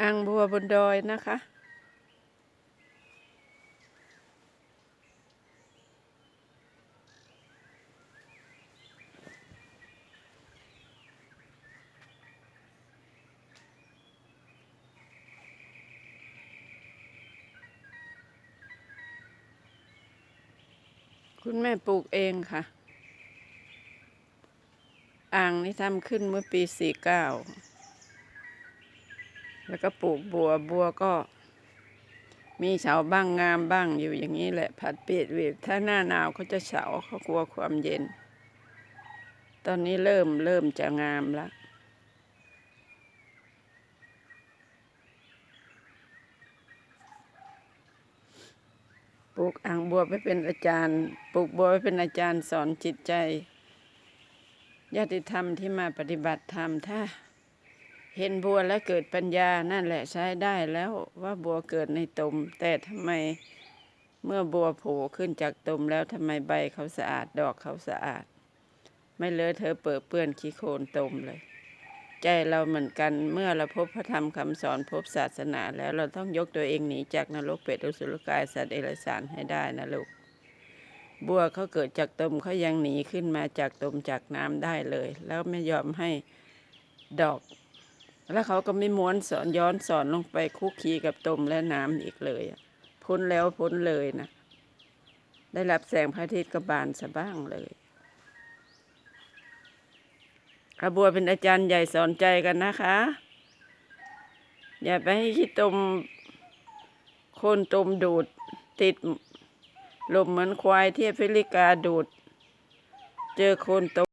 อ่างบัวบนดอยนะคะ คุณแม่ปลูกเองค่ะ อ่างนี่ทำขึ้นเมื่อปีสี่เก้า แล้วก็ปลูกบัวบัวก็มีเฉาบ้างงามบ้างอยู่อย่างนี้แหละผัดเปลี่ยนเวียนถ้าหน้าหนาวเขาจะเฉาเขากลัวความเย็น ตอนนี้เริ่มเริ่มจะงามละปลูกอ่างบัวไปเป็นอาจารย์ ปลูกบัวไปเป็นอาจารย์สอนจิตใจญาติธรรมที่มาปฏิบัติธรรมถ้า เห็นบัวแล้วเกิดปัญญานั่นแหละใช้ได้แล้วว่าบัวเกิดในตม แต่ทำไมเมื่อบัวโผล่ขึ้นจากตมแล้วทำไมใบเขาสะอาดดอกเขาสะอาด ไม่เลอะเธอเปื้อเปื้อนขี้โคลนตมเลย ใจเราเหมือนกันเมื่อเราพบพระธรรมคำสอนพบศาสนาแล้วเราต้องยกตัวเองหนีจากนรกเปรตอสุรกายสัตว์เดรัจฉานให้ได้นะลูกบัวเขาเกิดจากตมเขายังหนีขึ้นมาจากตมจากน้ำได้เลย แล้วไม่ยอมให้ดอก แล้วเขาก็ไม่ม้วนสอนย้อนสอนลงไปคุกคีกับตมและน้ำอีกเลยพ้นแล้วพ้นเลยนะได้รับแสงพระอาทิตย์ก็บานสะบ้างเลยอาบัวเป็นอาจารย์ใหญ่สอนใจกันนะคะ อย่าไปให้ขี้ตมโคนตมดูดติดลมเหมือนควายที่แอฟริกาดูด เจอโคนตม